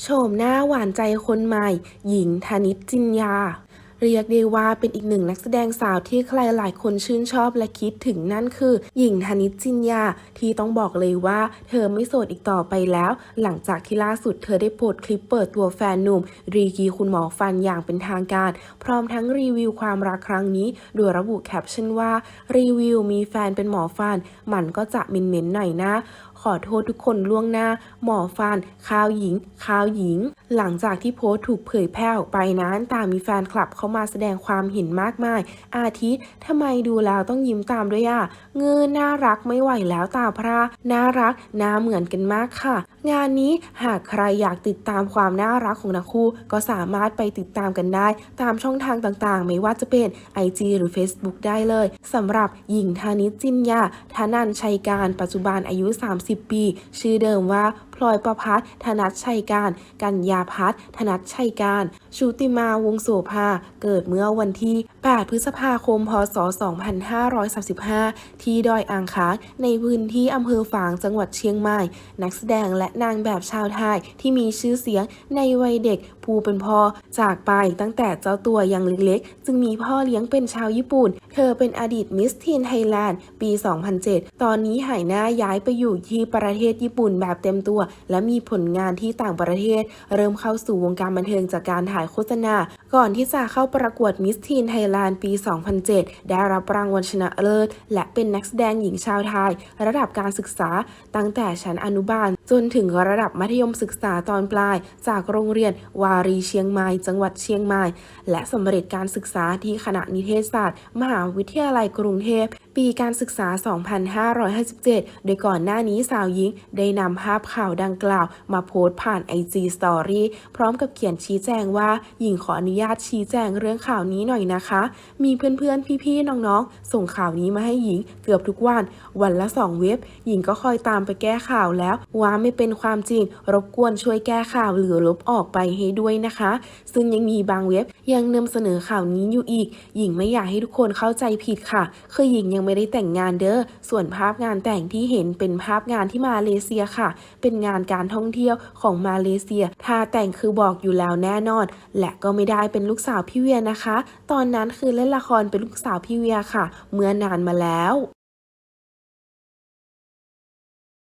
โฉมหน้าหวานใจคนใหม่ หญิงธนิตจินยา เรียกได้ว่าเป็นอีกหนึ่งนักแสดงสาวที่ใครหลายคนชื่นชอบและคิดถึงนั่นคือ หญิงธนิตจินยา ที่ต้องบอกเลยว่าเธอไม่โสดอีกต่อไปแล้ว หลังจากที่ล่าสุดเธอได้โพสต์คลิปเปิดตัวแฟนหนุ่ม รีกีคุณหมอฟันอย่างเป็นทางการ พร้อมทั้งรีวิวความรักครั้งนี้ โดยระบุแคปชั่นว่า รีวิวมีแฟนเป็นหมอฟัน มันก็จะมินเมนหน่อยนะขอโทษทุกคนล่วงหน้า หมอฟันข้าวหญิงข้าวหญิง หลังจากที่โพสต์ถูกเผยแพร่ออกไปนั้นตางมีแฟนคลับเข้ามาแสดงความเห็นมากมาย อาทิทำไมดูแล้วต้องยิ้มตามด้วยอะเงือน่ารักไม่ไหวแล้วตาพระน่ารักน่าเหมือนกันมากค่ะ งานนี้หากใครอยากติดตามความน่ารักของทั้งคู่ ก็สามารถไปติดตามกันได้ ตามช่องทางต่างๆ ไม่ว่าจะเป็น IG หรือ Facebook ได้เลยสำหรับหญิงธานิจจินยาธนันชัยการปัจจุบันอายุ 30 ปี ชื่อเดิมว่าพลอยประพัฒน์ธนัชชัยการ กัญญาพัฒน์ธนัชชัยการ ชุติมาวงโสภา เกิดเมื่อวันที่ 8 พฤษภาคม พศ 2535 ที่ดอยอ่างค้างในพื้นที่อำเภอฝางจังหวัดเชียงใหม่ นักแสดงและนางแบบชาวไทยที่มีชื่อเสียงในวัยเด็กผู้เป็นพ่อจากไปตั้งแต่เจ้าตัวยังเล็กๆ จึงมีพ่อเลี้ยงเป็นชาวญี่ปุ่น เธอเป็นอดีตมิสทีนไทยแลนด์ปี 2007 ตอนนี้หายหน้าย้ายไปอยู่ที่ประเทศญี่ปุ่นแบบเต็มตัว และมีผลงานที่ต่างประเทศ เริ่มเข้าสู่วงการบันเทิงจากการถ่ายโฆษณา ก่อนที่จะเข้าประกวดมิสทีนไทยแลนด์ปี 2007 ได้รับรางวัลชนะเลิศ และเป็นนักแสดงหญิงชาวไทย ระดับการศึกษาตั้งแต่ชั้นอนุบาลจนถึงระดับมัธยมศึกษาตอนปลาย จากโรงเรียนวารีเชียงใหม่จังหวัดเชียงใหม่และสำเร็จการศึกษาที่คณะนิเทศศาสตร์ มหาวิทยาลัยกรุงเทพ ปีการศึกษา 2557 โดยก่อนหน้านี้สาวหญิง ได้นำภาพข่าวดังกล่าว มาโพสต์ผ่าน IG Story พร้อมกับเขียนชี้แจงว่า หญิงขออนุญาตชี้แจงเรื่องข่าวนี้หน่อยนะคะ มีเพื่อนๆ พี่ๆ น้องๆ ส่งข่าวนี้มาให้หญิงเกือบทุกวัน วันละสองเว็บ หญิงก็คอยตามไปแก้ข่าวแล้วว่าไม่เป็นความจริง รบกวนช่วยแก้ข่าวหรือลบออกไปให้ด้วยนะคะ ซึ่งยังมีบางเว็บยังนำเสนอข่าวนี้อยู่อีก หญิงไม่อยากให้ทุกคนเข้าใจผิดค่ะ คือหญิงยังไม่ได้แต่งงานเด้อ ส่วนภาพงานแต่งที่เห็นเป็นภาพงานที่มาเลเซียค่ะ เป็นงานการท่องเที่ยวของมาเลเซีย ถ้าแต่งคือบอกอยู่แล้วแน่นอน และก็ไม่ได้เป็นลูกสาวพี่เวียนะคะ ตอนนั้นคือเล่นละครเป็นลูกสาวพี่เวียค่ะ เมื่อนานมาแล้ว